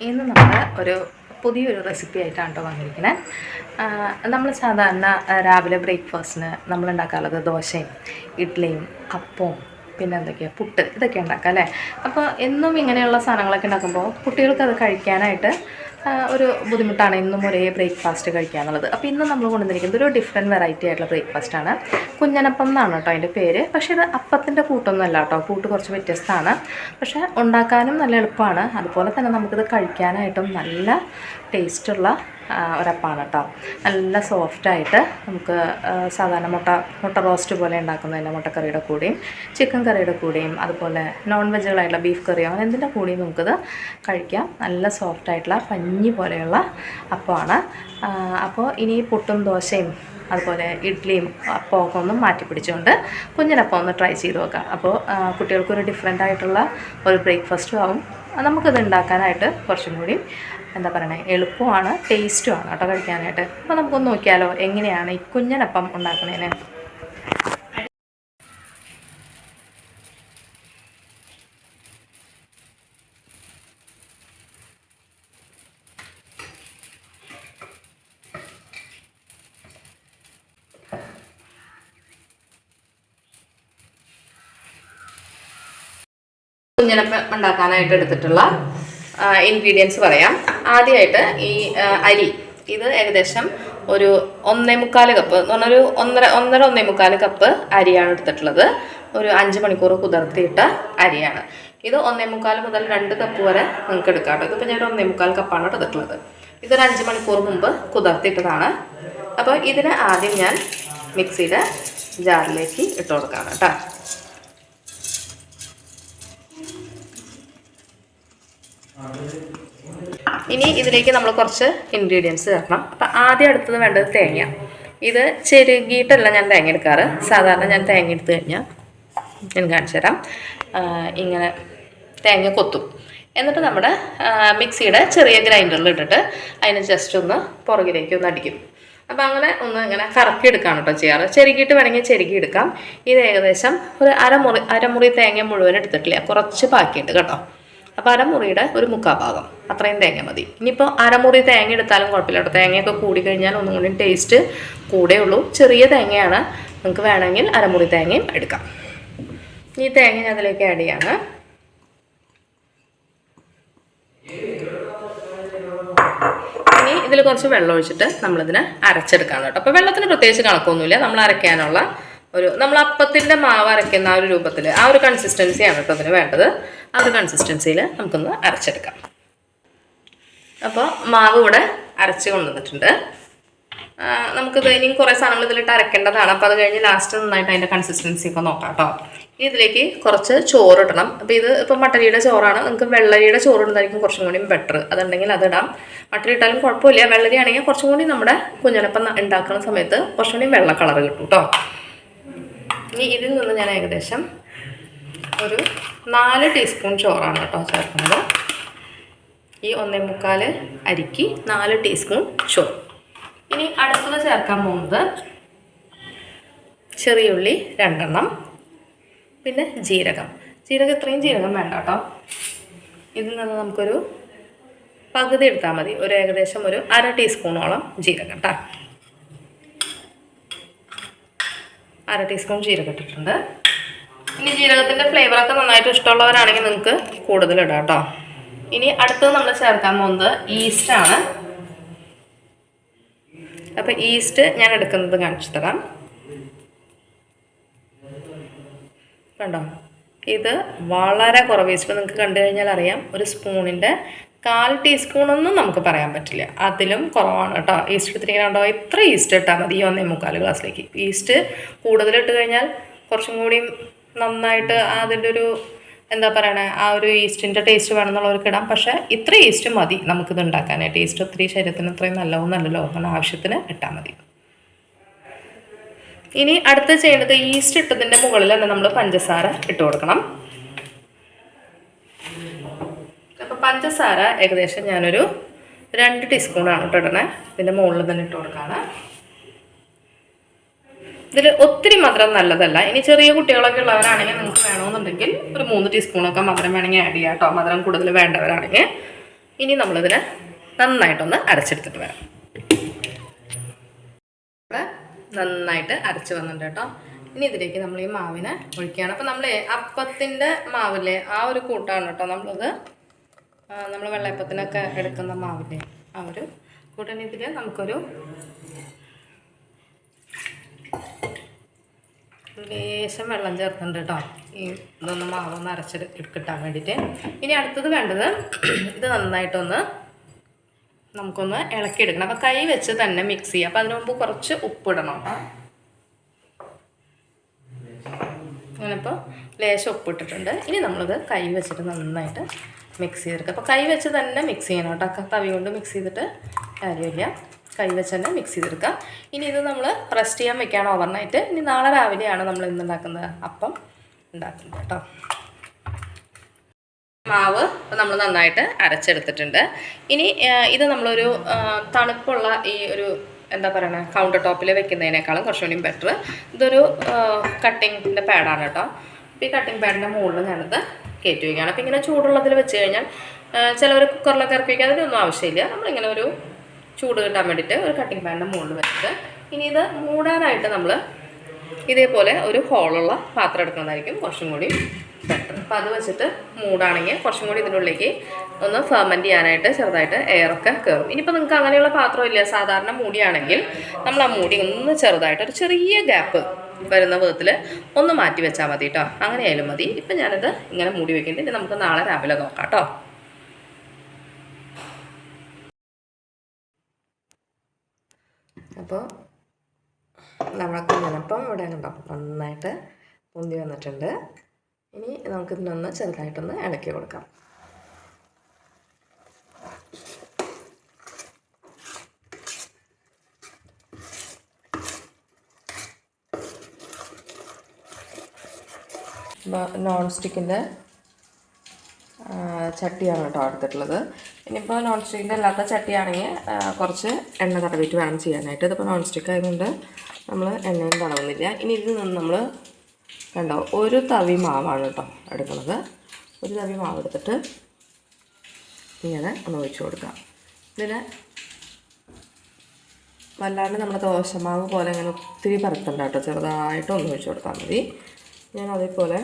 ഇന്ന് നമ്മൾ ഒരു പുതിയൊരു റെസിപ്പി ആയിട്ടാണ് കേട്ടോ വന്നിരിക്കുന്നത് നമ്മൾ സാധാരണ രാവിലെ ബ്രേക്ക്ഫാസ്റ്റിന് നമ്മൾ ഉണ്ടാക്കാറുള്ളത് ദോശയും ഇഡ്ഡലിയും അപ്പവും പിന്നെ എന്തൊക്കെയാണ് പുട്ട് ഇതൊക്കെ ഉണ്ടാക്കാം അല്ലേ? അപ്പോൾ എന്നും ഇങ്ങനെയുള്ള സാധനങ്ങളൊക്കെ ഉണ്ടാക്കുമ്പോൾ കുട്ടികൾക്ക് അത് കഴിക്കാനായിട്ട് ഒരു ബുദ്ധിമുട്ടാണ് ഇന്നും ഒരേ ബ്രേക്ക്ഫാസ്റ്റ് കഴിക്കുക എന്നുള്ളത് അപ്പോൾ ഇന്ന് നമ്മൾ കൊണ്ടുവന്നിരിക്കുന്നത് ഒരു ഡിഫറെന്റ് വെറൈറ്റി ആയിട്ടുള്ള ബ്രേക്ക്ഫാസ്റ്റാണ് കുഞ്ഞനപ്പം എന്നാണ് കേട്ടോ അതിന്റെ പേര്. പക്ഷേ ഇത് അപ്പത്തിന്റെ കൂട്ടൊന്നും അല്ല കേട്ടോ. കൂട്ട് കുറച്ച് വ്യത്യസ്തമാണ്. പക്ഷേ ഉണ്ടാക്കാനും നല്ല എളുപ്പമാണ്. അതുപോലെ തന്നെ നമുക്കിത് കഴിക്കാനായിട്ടും നല്ല ടേസ്റ്റുള്ള ഒരപ്പാണ് കേട്ടോ നല്ല സോഫ്റ്റായിട്ട് നമുക്ക് സാധാരണ മുട്ട മുട്ട റോസ്റ്റ് പോലെ ഉണ്ടാക്കുന്നതിന്റെ മുട്ടക്കറിയുടെ കൂടെയും ചിക്കൻ കറിയുടെ കൂടെയും അതുപോലെ നോൺ വെജുകളായിട്ടുള്ള ബീഫ് കറിയോ അങ്ങനെ എന്തിന്റെ കൂടെയും നമുക്കിത് കഴിക്കാം. നല്ല സോഫ്റ്റായിട്ടുള്ള പഞ്ഞി പോലെയുള്ള അപ്പമാണ് അപ്പോൾ ഇനി പുട്ടും ദോശയും അതുപോലെ ഇഡ്ഡലിയും അപ്പമൊക്കെ ഒന്ന് മാറ്റി പിടിച്ചുകൊണ്ട് കുഞ്ഞിനപ്പം ഒന്ന് ട്രൈ ചെയ്ത് നോക്കാം. അപ്പോൾ കുട്ടികൾക്കൊരു ഡിഫറെന്റ് ആയിട്ടുള്ള ഒരു ബ്രേക്ക്ഫാസ്റ്റും ആവും. നമുക്കത് ഉണ്ടാക്കാനായിട്ട് കുറച്ചും കൂടി എന്താ പറയണേ എളുപ്പമാണ് ടേസ്റ്റുമാണ് കേട്ടോ കഴിക്കാനായിട്ട്. അപ്പോൾ നമുക്കൊന്ന് നോക്കിയാലോ എങ്ങനെയാണ് ഈ കുഞ്ഞിനപ്പം ഉണ്ടാക്കുന്നതിന് കുഞ്ഞനപ്പം ഉണ്ടാക്കാനായിട്ട് എടുത്തിട്ടുള്ള ഇൻഗ്രീഡിയൻസ് പറയാം. ആദ്യമായിട്ട് ഈ അരി. ഇത് ഏകദേശം ഒരു ഒന്നേ മുക്കാൽ കപ്പ് എന്ന് പറഞ്ഞൊരു ഒന്നര ഒന്നര ഒന്നേ മുക്കാൽ കപ്പ് അരിയാണ് എടുത്തിട്ടുള്ളത്. ഒരു അഞ്ച് മണിക്കൂർ കുതിർത്തിയിട്ട അരിയാണ്. ഇത് ഒന്നേ മുക്കാൽ മുതൽ രണ്ട് കപ്പ് വരെ നിങ്ങൾക്ക് എടുക്കാം കേട്ടോ. ഇതിപ്പോൾ ഞാൻ ഒന്നേ മുക്കാൽ കപ്പാണ് എടുത്തിട്ടുള്ളത്. ഇതൊരു അഞ്ച് മണിക്കൂർ മുമ്പ് കുതിർത്തിയിട്ടതാണ്. അപ്പോൾ ഇതിന് ആദ്യം ഞാൻ മിക്സിയുടെ ജാറിലേക്ക് ഇട്ട് കൊടുക്കാം കേട്ടോ. ഇനി ഇതിലേക്ക് നമ്മൾ കുറച്ച് ഇൻഗ്രീഡിയൻസ് ചേർക്കണം. അപ്പം ആദ്യം അടുത്തത് വേണ്ടത് തേങ്ങ. ഇത് ചെരുകിയിട്ടല്ല ഞാൻ തേങ്ങ എടുക്കാറ്. സാധാരണ ഞാൻ തേങ്ങ എടുത്തു കഴിഞ്ഞാൽ ഞാൻ കാണിച്ചു തരാം. ഇങ്ങനെ തേങ്ങ കൊത്തും. എന്നിട്ട് നമ്മുടെ മിക്സിയുടെ ചെറിയ ഗ്രൈൻഡറിൽ ഇട്ടിട്ട് അതിനെ ജസ്റ്റ് ഒന്ന് പുറകിലേക്ക് ഒന്ന് അടിക്കും. അപ്പം അങ്ങനെ ഒന്ന് ഇങ്ങനെ കറക്കി എടുക്കാണ് കേട്ടോ ചെയ്യാറ്. ചെരുകിയിട്ട് വേണമെങ്കിൽ ചെരുകി എടുക്കാം. ഇത് ഏകദേശം ഒരു അരമുറി അരമുറി തേങ്ങ മുഴുവൻ എടുത്തിട്ടില്ല. കുറച്ച് ബാക്കിയുണ്ട് കേട്ടോ. അപ്പോൾ അരമുറിയുടെ ഒരു മുക്കാ ഭാഗം അത്രയും തേങ്ങ മതി. ഇനിയിപ്പോൾ അരമുറി തേങ്ങ എടുത്താലും കുഴപ്പമില്ല കേട്ടോ. തേങ്ങയൊക്കെ കൂടി കഴിഞ്ഞാൽ ഒന്നും കൂടി ടേസ്റ്റ് കൂടെ ഉള്ളൂ. ചെറിയ തേങ്ങയാണ്. നിങ്ങൾക്ക് വേണമെങ്കിൽ അരമുറി തേങ്ങയും എടുക്കാം. ഈ തേങ്ങ ഞാൻ അതിലേക്ക് ആഡ് ചെയ്യാണ്. ഇനി ഇതിൽ കുറച്ച് വെള്ളം ഒഴിച്ചിട്ട് നമ്മളിതിനെ അരച്ചെടുക്കാണ് കേട്ടോ. അപ്പോൾ വെള്ളത്തിന് പ്രത്യേകിച്ച് കണക്കൊന്നുമില്ല. നമ്മൾ അരയ്ക്കാനുള്ള ഒരു നമ്മൾ അപ്പത്തിന്റെ മാവ് അരയ്ക്കുന്ന ആ ഒരു രൂപത്തിൽ ആ ഒരു കൺസിസ്റ്റൻസിയാണ് കേട്ടോ അതിന് വേണ്ടത്. ആ ഒരു കൺസിസ്റ്റൻസിയിൽ നമുക്കൊന്ന് അരച്ചെടുക്കാം. അപ്പോൾ മാവ് ഇവിടെ അരച്ച് കൊണ്ടുവന്നിട്ടുണ്ട്. നമുക്ക് ഇനിയും കുറേ സാധനങ്ങൾ ഇതിലിട്ട് അരക്കേണ്ടതാണ്. അപ്പോൾ അത് കഴിഞ്ഞ് ലാസ്റ്റ് നന്നായിട്ട് അതിന്റെ കൺസിസ്റ്റൻസി ഒക്കെ നോക്കാം കേട്ടോ ഇതിലേക്ക് കുറച്ച് ചോറ് ഇടണം. അപ്പോൾ ഇത് ഇപ്പോൾ മട്ടരിയുടെ ചോറാണ്. നിങ്ങൾക്ക് വെള്ളരിയുടെ ചോറ് ഇടുന്നതായിരിക്കും കുറച്ചും കൂടി ബെറ്റർ അതുണ്ടെങ്കിൽ അതിടാം മട്ടരി ഇട്ടാലും കുഴപ്പമില്ല. വെള്ളരി ആണെങ്കിൽ കുറച്ചും കൂടി നമ്മുടെ കുഞ്ഞനപ്പം ഉണ്ടാക്കുന്ന സമയത്ത് കുറച്ചും കൂടി വെള്ള കളർ കിട്ടും കേട്ടോ ഇനി ഇതിൽ നിന്ന് ഞാൻ ഏകദേശം ഒരു നാല് ടീസ്പൂൺ ചോറാണ് കേട്ടോ ചേർക്കുന്നത്. ഈ ഒന്നേ മുക്കാൽ അരിക്ക് നാല് ടീസ്പൂൺ ചോറ്. ഇനി അടുത്തത് ചേർക്കാൻ പോകുന്നത് ചെറിയുള്ളി രണ്ടെണ്ണം പിന്നെ ജീരകം. ജീരകം ഇത്രയും ജീരകം വേണ്ട കേട്ടോ. ഇതിൽ നിന്ന് നമുക്കൊരു പകുതി എടുത്താൽ മതി. ഒരു ഏകദേശം ഒരു അര ടീസ്പൂണോളം ജീരകം കേട്ടോ അര ടീസ്പൂൺ ജീരകം ഇട്ടിട്ടുണ്ട്. ഇനി ജീരകത്തിന്റെ ഫ്ലേവറൊക്കെ നന്നായിട്ട് ഇഷ്ടമുള്ളവരാണെങ്കിൽ നിങ്ങൾക്ക് കൂടുതൽ ഇടാം കേട്ടോ ഇനി അടുത്തത് നമ്മൾ ചേർക്കാൻ പോകുന്നത് ആണ്. അപ്പോൾ ഈസ്റ്റ് ഞാൻ എടുക്കുന്നത് കാണിച്ചു തരാം. കണ്ടോ? ഇത് വളരെ കുറവ് ഈസ്റ്റ് നിങ്ങൾക്ക് കണ്ടു കഴിഞ്ഞാൽ അറിയാം. ഒരു സ്പൂണിന്റെ കാൽ ടീസ്പൂണൊന്നും നമുക്ക് പറയാൻ പറ്റില്ല. അതിലും കുറവാണ് കേട്ടോ. ഈസ്റ്റ് എടുത്തിരിക്കണോ ഇത്ര ഈസ്റ്റ് ഇട്ടാൽ മതി ഒന്നേ മുക്കാൽ ഗ്ലാസ്സിലേക്ക്. ഈസ്റ്റ് കൂടുതലിട്ട് കഴിഞ്ഞാൽ കുറച്ചും കൂടിയും നന്നായിട്ട് അതിന്റെ ഒരു എന്താ പറയണേ ആ ഒരു ഈസ്റ്റിന്റെ ടേസ്റ്റ് വേണമെന്നുള്ളവർക്ക് ഇടാം. പക്ഷേ ഇത്ര ഈസ്റ്റ് മതി നമുക്കിത് ഉണ്ടാക്കാനായിട്ട്. ഈസ്റ്റ് ഒത്തിരി ശരീരത്തിന് അത്രയും നല്ലതൊന്നല്ലല്ലോ അങ്ങനെ ആവശ്യത്തിന് ഇട്ടാൽ മതി. ഇനി അടുത്ത് ചെയ്യേണ്ടത് ഈസ്റ്റ് ഇട്ടതിന്റെ മുകളിൽ തന്നെ നമ്മൾ പഞ്ചസാര ഇട്ട് കൊടുക്കണം അപ്പോൾ പഞ്ചസാര ഏകദേശം ഞാനൊരു രണ്ട് ടീസ്പൂണാണ് കേട്ടോ ഇടണേ. ഇതിന്റെ മുകളിൽ തന്നെ ഇട്ട് കൊടുക്കാണ്. ഇതിൽ ഒത്തിരി മധുരം നല്ലതല്ല. ഇനി ചെറിയ കുട്ടികളൊക്കെ ഉള്ളവരാണെങ്കിൽ നിങ്ങൾക്ക് വേണമെന്നുണ്ടെങ്കിൽ ഒരു മൂന്ന് ടീസ്പൂണൊക്കെ മധുരം വേണമെങ്കിൽ ആഡ് ചെയ്യാം കേട്ടോ. മധുരം കൂടുതൽ വേണ്ടവരാണെങ്കിൽ. ഇനി നമ്മളിതിനെ നന്നായിട്ടൊന്ന് അരച്ചെടുത്തിട്ട് വരാം. നന്നായിട്ട് അരച്ച് വന്നിട്ടുണ്ട് കേട്ടോ. ഇനി ഇതിലേക്ക് നമ്മൾ ഈ മാവിനെ ഒഴിക്കുകയാണ്. അപ്പോൾ നമ്മൾ അപ്പത്തിന്റെ മാവിലെ ആ ഒരു കൂട്ടാണ് കേട്ടോ നമ്മളത് നമ്മൾ വെള്ളയപ്പത്തിനൊക്കെ എടുക്കുന്ന മാവില്ലേ? ആ ഒരു കൂട്ടൻ ഇതിൽ നമുക്കൊരു ലേശം വെള്ളം ചേർക്കുന്നുണ്ട് കേട്ടോ ഈ ഇതൊന്ന് മാവൊന്ന് അരച്ച് കിട്ടാൻ വേണ്ടിയിട്ട് ഇനി അടുത്തത് വേണ്ടത് ഇത് നന്നായിട്ടൊന്ന് നമുക്കൊന്ന് ഇളക്കി എടുക്കണം അപ്പോൾ കൈ വെച്ച് തന്നെ മിക്സ് ചെയ്യുക അപ്പോൾ അതിനു മുമ്പ് കുറച്ച് ഉപ്പിടണം അങ്ങനെ ഇപ്പോൾ ലേശം ഉപ്പിട്ടിട്ടുണ്ട്. ഇനി നമ്മളിത് കൈ വെച്ചിട്ട് നന്നായിട്ട് മിക്സ് ചെയ്തെടുക്കുക അപ്പോൾ കൈ വെച്ച് തന്നെ മിക്സ് ചെയ്യണം കേട്ടോ. തവി കൊണ്ട് മിക്സ് ചെയ്തിട്ട് കാര്യമില്ല. കൈ വെച്ച് തന്നെ മിക്സ് ചെയ്തെടുക്കുക ഇനി ഇത് നമ്മൾ റെസ്റ്റ് ചെയ്യാൻ വെക്കുകയാണ് ഓവർനൈറ്റ് ഇനി നാളെ രാവിലെയാണ് നമ്മൾ ഇന്ന് ഉണ്ടാക്കുന്നത് അപ്പം ഉണ്ടാക്കുന്നത് കേട്ടോ. മാവ് നമ്മൾ നന്നായിട്ട് അരച്ചെടുത്തിട്ടുണ്ട്. ഇനി ഇത് നമ്മളൊരു തണുപ്പുള്ള ഈ ഒരു എന്താ പറയണേ കൗണ്ടർ ടോപ്പിൽ വെക്കുന്നതിനേക്കാളും കുറച്ചുകൂടി ബെറ്റർ ഇതൊരു കട്ടിങ്ങിന്റെ പാഡാണ് കേട്ടോ. അപ്പോൾ ഈ കട്ടിങ് പാഡിന്റെ മുകളിൽ ഞാനിത് കയറ്റി വയ്ക്കുകയാണ്. അപ്പോൾ ഇങ്ങനെ ചൂടുള്ളതിൽ വെച്ച് കഴിഞ്ഞാൽ ചിലവർ കുക്കറിലൊക്കെ ഇറക്കി വയ്ക്കുക അതിനൊന്നും ആവശ്യമില്ല. നമ്മളിങ്ങനെ ഒരു ചൂട് കിട്ടാൻ വേണ്ടിയിട്ട് ഒരു കട്ടിങ് പാനിന്റെ മുകളിൽ വെച്ചിട്ട് ഇനി ഇത് മൂടാനായിട്ട് നമ്മൾ ഇതേപോലെ ഒരു ഹോളുള്ള പാത്രം എടുക്കുന്നതായിരിക്കും. കുറച്ചും കൂടി ബെറ്റർ അപ്പോൾ അത് വെച്ചിട്ട് മൂടാണെങ്കിൽ കുറച്ചും കൂടി ഇതിനുള്ളിലേക്ക് ഒന്ന് ഫെർമെന്റ് ചെയ്യാനായിട്ട് ചെറുതായിട്ട് എയറൊക്കെ കയറും ഇനിയിപ്പോൾ നിങ്ങൾക്ക് അങ്ങനെയുള്ള പാത്രമില്ല. സാധാരണ മൂടിയാണെങ്കിൽ നമ്മൾ ആ മൂടി ഒന്ന് ചെറുതായിട്ട് ഒരു ചെറിയ ഗ്യാപ്പ് വരുന്ന വിധത്തിൽ ഒന്ന് മാറ്റി വെച്ചാൽ മതി കേട്ടോ അങ്ങനെ ആയാലും മതി. ഇപ്പം ഞാനത് ഇങ്ങനെ മൂടി വെക്കുന്നുണ്ട് ഇനി നമുക്ക് നാളെ രാവിലെ നോക്കാം കേട്ടോ അപ്പോൾ നമ്മുടെ കുഞ്ഞനപ്പം ഇവിടെ കണ്ടോ? നന്നായിട്ട് പൊന്തി വന്നിട്ടുണ്ട്. ഇനി നമുക്കിതിനൊന്ന് ചെറുതായിട്ടൊന്ന് ഇളക്കി കൊടുക്കാം. നോൺ സ്റ്റിക്കിന്റെ ചട്ടിയാണ് കേട്ടോ എടുത്തിട്ടുള്ളത് ഇനിയിപ്പോൾ നോൺ സ്റ്റിക്കിന്റെ അല്ലാത്ത ചട്ടിയാണെങ്കിൽ കുറച്ച് എണ്ണ തടവിട്ട് വേണം ചെയ്യാനായിട്ട്. ഇതിപ്പോൾ നോൺ സ്റ്റിക്ക് ആയതുകൊണ്ട് നമ്മൾ എണ്ണയും തടവുന്നില്ല. ഇനി ഇതിൽ നിന്ന് നമ്മൾ കണ്ടോ ഒരു തവി മാവാണ് കേട്ടോ എടുക്കുന്നത്. ഒരു തവി മാവ് എടുത്തിട്ട് ഇങ്ങനെ ഒന്ന് ഒഴിച്ചു കൊടുക്കാം. ഇതിന് വല്ലാണ്ട് നമ്മുടെ ദോശമാവ് പോലെ ഇങ്ങനെ ഒത്തിരി പരത്തണ്ട കേട്ടോ. ചെറുതായിട്ട് ഒന്ന് ഒഴിച്ച് കൊടുത്താൽ മതി. ഞാൻ അതേപോലെ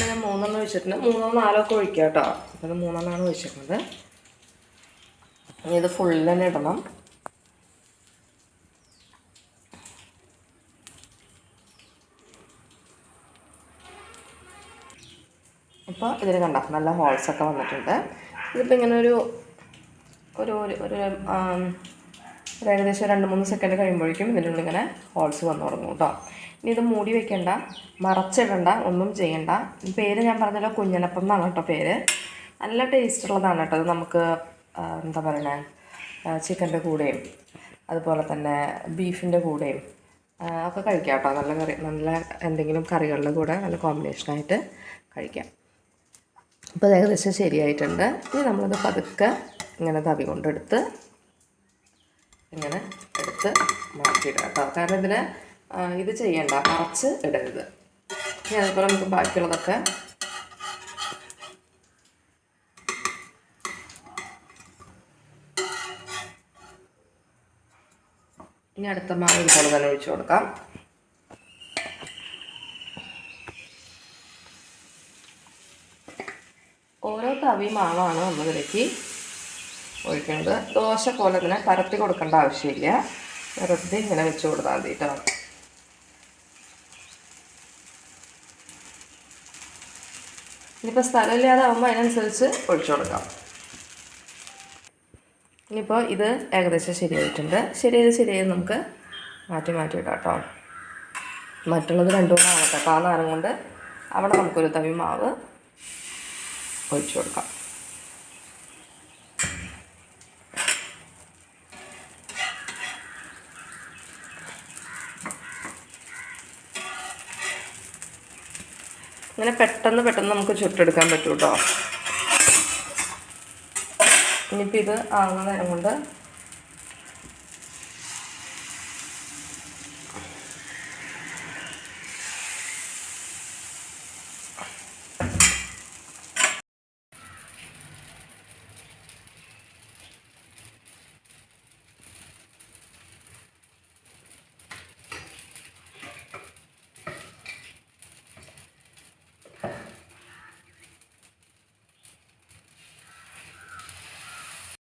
ഞാൻ മൂന്നെണ്ണം ഒഴിച്ചിട്ടുണ്ട് മൂന്നോ നാലോ ഒക്കെ ഒഴിക്കാം കേട്ടോ. അപ്പോൾ ഇത് മൂന്നെണ്ണമാണ് ഒഴിച്ചിരുന്നത് ഇനി ഇത് ഫുൾ തന്നെ ഇടണം. ഇപ്പോൾ ഇതിൽ കണ്ട നല്ല ഹോൾസ് ഒക്കെ വന്നിട്ടുണ്ട്. ഇതിപ്പോൾ ഇങ്ങനെ ഒരു ഒരു ഒരു ഒരു ഏകദേശം രണ്ട് മൂന്ന് സെക്കൻഡ് കഴിയുമ്പോഴേക്കും ഇതിന്റെ ഉള്ളിൽ ഇങ്ങനെ ഹോൾസ് വന്നു തുടങ്ങും കേട്ടോ. ഇനി ഇത് മൂടി വെക്കേണ്ട മറച്ചിടണ്ട ഒന്നും ചെയ്യണ്ട. പേര് ഞാൻ പറഞ്ഞല്ലോ കുഞ്ഞനപ്പം എന്നാണ് കേട്ടോ പേര്. നല്ല ടേസ്റ്റ് ഉള്ളതാണ് കേട്ടോ. ഇത് നമുക്ക് എന്താ പറയണേ ചിക്കന്റെ കൂടെയും അതുപോലെ തന്നെ ബീഫിന്റെ കൂടെയും ഒക്കെ കഴിക്കാം കേട്ടോ. നല്ല കറി നല്ല എന്തെങ്കിലും കറികളുടെ കൂടെ നല്ല കോമ്പിനേഷനായിട്ട് കഴിക്കാം. അപ്പോൾ അത് ഏകദേശം ശരിയായിട്ടുണ്ട്. ഇനി നമ്മളത് പതുക്കെ ഇങ്ങനെ തവി കൊണ്ടെടുത്ത് ഇങ്ങനെ എടുത്ത് മാറ്റിയിടുക കേട്ടോ. കാരണം ഇതിന് ഇത് ചെയ്യണ്ട അറച്ച് ഇടരുത്. ഇനി അതുപോലെ നമുക്ക് ബാക്കിയുള്ളതൊക്കെ ഇനി അടുത്ത മാവ് ഇതുപോലെ തന്നെ ഒഴിച്ചു കൊടുക്കാം. ഓരോ തവി മാവാണ് നമ്മളിലേക്ക് ഒഴിക്കുന്നത് ദോശ പോലെ തന്നെ പരത്തി കൊടുക്കേണ്ട ആവശ്യമില്ല. വെറുതെ ഇങ്ങനെ വെച്ച് കൊടുത്താൽ മതി കേട്ടോ ഇനിയിപ്പോൾ സ്ഥലമില്ലാതാവുമ്പോൾ അതിനനുസരിച്ച് ഒഴിച്ചു കൊടുക്കാം. ഇനിയിപ്പോൾ ഇത് ഏകദേശം ശരിയായിട്ടുണ്ട്. ശരിയായത് ശരിയായത് നമുക്ക് മാറ്റി മാറ്റി ഇടാം കേട്ടോ മറ്റുള്ളത് രണ്ടു കൂടെ ആവട്ടെ. ആ നേരം കൊണ്ട് അവിടെ നമുക്കൊരു തവി മാവ് ഒഴിച്ചു കൊടുക്കാം ഇങ്ങനെ പെട്ടെന്ന് പെട്ടെന്ന് നമുക്ക് ചുട്ടെടുക്കാൻ പറ്റും കേട്ടോ ഇനിയിപ്പോൾ ഇത് ആകുന്ന നേരം കൊണ്ട്